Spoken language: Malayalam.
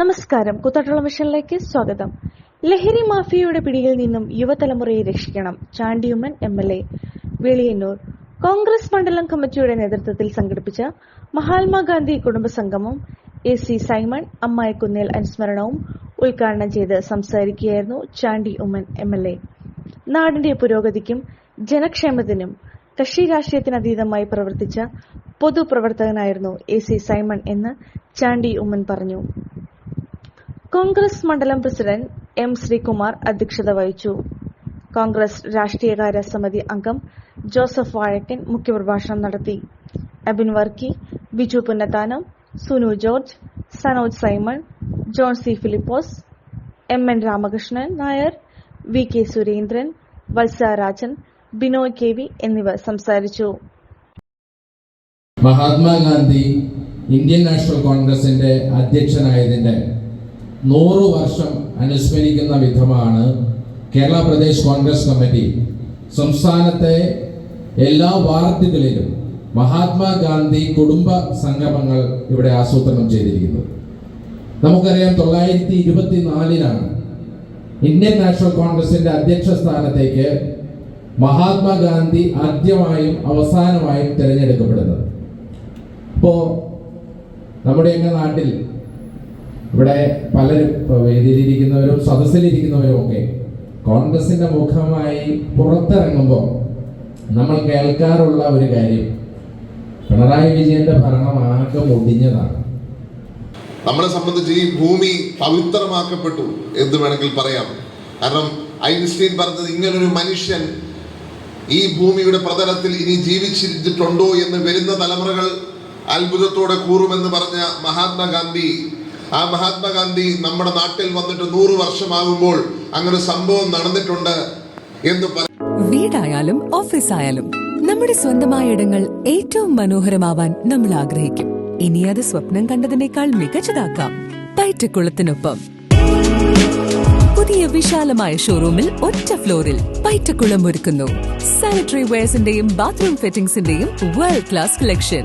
നമസ്കാരം. കുത്തട്ടുള്ള മിഷനിലേക്ക് സ്വാഗതം. ലഹരി മാഫിയയുടെ പിടിയിൽ നിന്നും യുവതലമുറയെ രക്ഷിക്കണം. Chandy Oommen M L A. Veliyannoor. Congress മണ്ഡലം കമ്മിറ്റിയുടെ നേതൃത്വത്തിൽ സംഘടിപ്പിച്ച മഹാത്മാഗാന്ധി കുടുംബ സംഗമം എ സി സൈമൺ അമ്മായിക്കുന്നേൽ അനുസ്മരണവും ഉദ്ഘാടനം ചെയ്ത് സംസാരിക്കുകയായിരുന്നു Chandy Oommen M L A. നാടിന്റെ പുരോഗതിക്കും ജനക്ഷേമത്തിനും കക്ഷി രാഷ്ട്രീയത്തിനതീതമായി പ്രവർത്തിച്ച പൊതുപ്രവർത്തകനായിരുന്നു എ സി സൈമൺ എന്ന് ചാണ്ടി ഉമ്മൻ പറഞ്ഞു. കോൺഗ്രസ് മണ്ഡലം പ്രസിഡന്റ് എം ശ്രീകുമാർ അധ്യക്ഷത വഹിച്ചു. കോൺഗ്രസ് രാഷ്ട്രീയകാര്യ സമിതി അംഗം ജോസഫ് വാഴക്കൻ മുഖ്യപ്രഭാഷണം നടത്തി. Abin Varkey Biju Punnathanam Sunu George Sanoj Simon John C Philipose M N Ramakrishnan Nair V K Surendran വത്സ രാജൻ ബിനോയ് കെ വി എന്നിവർ സംസാരിച്ചു. മഹാത്മാഗാന്ധി ഇന്ത്യൻ നാഷണൽ കോൺഗ്രസിന്റെ അധ്യക്ഷനായതിന്റെ നൂറ് വർഷം അനുസ്മരിക്കുന്ന വിധമാണ് കേരള പ്രദേശ് കോൺഗ്രസ് കമ്മിറ്റി. സംസ്ഥാനത്തെ എല്ലാ വാർഡുകളിലും മഹാത്മാഗാന്ധി കുടുംബ സംഗമങ്ങൾ ഇവിടെ ആസൂത്രണം ചെയ്തിരിക്കുന്നത് നമുക്കറിയാം തൊള്ളായിരത്തി ഇരുപത്തിനാലിലാണ് ഇന്ത്യൻ നാഷണൽ കോൺഗ്രസിന്റെ അധ്യക്ഷ സ്ഥാനത്തേക്ക് മഹാത്മാഗാന്ധി ആദ്യമായും അവസാനമായും തിരഞ്ഞെടുക്കപ്പെടുന്നത്. ഇപ്പോ നമ്മുടെയൊക്കെ നാട്ടിൽ ഇവിടെ പലരും വേദിയിലിരിക്കുന്നവരും സദസ്സിലിരിക്കുന്നവരും ഒക്കെ കോൺഗ്രസിന്റെ മുഖമായി പുറത്തിറങ്ങുമ്പോൾ നമ്മൾ കേൾക്കാറുള്ള ഒരു കാര്യം പിണറായി വിജയന്റെ ഭരണം ആകെ മുടിഞ്ഞതാണ്. നമ്മളെ സംബന്ധിച്ച് ഈ ഭൂമി പവിത്രമാക്കപ്പെട്ടു എന്ന് വേണമെങ്കിൽ പറയാം. കാരണം ഐൻസ്റ്റീൻ പറഞ്ഞത് ഇങ്ങനൊരു മനുഷ്യൻ ഈ ഭൂമിയുടെ പ്രതലത്തിൽ ഇനി ജീവിച്ചിരിച്ചിട്ടുണ്ടോ എന്ന് വരുന്ന തലമുറകൾ അത്ഭുതത്തോടെ കൂറുമെന്ന് പറഞ്ഞ മഹാത്മാഗാന്ധി ആ മഹാത്മാഗാന്ധി നമ്മുടെ നാട്ടിൽ വന്നിട്ട് നൂറ് വർഷമാകുമ്പോൾ അങ്ങനെ സംഭവം നടന്നിട്ടുണ്ട് എന്ന് വീടായാലും ഓഫീസായാലും നമ്മുടെ സ്വന്തമായ ഇടങ്ങൾ ഏറ്റവും മനോഹരമാവാൻ നമ്മൾ ആഗ്രഹിക്കും. ഇനി അത് സ്വപ്നം കണ്ടതിനേക്കാൾ മികച്ചതാക്കാം. പൈറ്റക്കുളത്തിനൊപ്പം. പുതിയ വിശാലമായ ഷോറൂമിൽ ഒറ്റ ഫ്ലോറിൽ പൈറ്റക്കുളം ഒരുക്കുന്നു. സാനിറ്ററി വെയർസിന്റെയും ബാത്റൂം ഫിറ്റിംഗ്സിന്റെയും വേൾഡ് ക്ലാസ് കളക്ഷൻ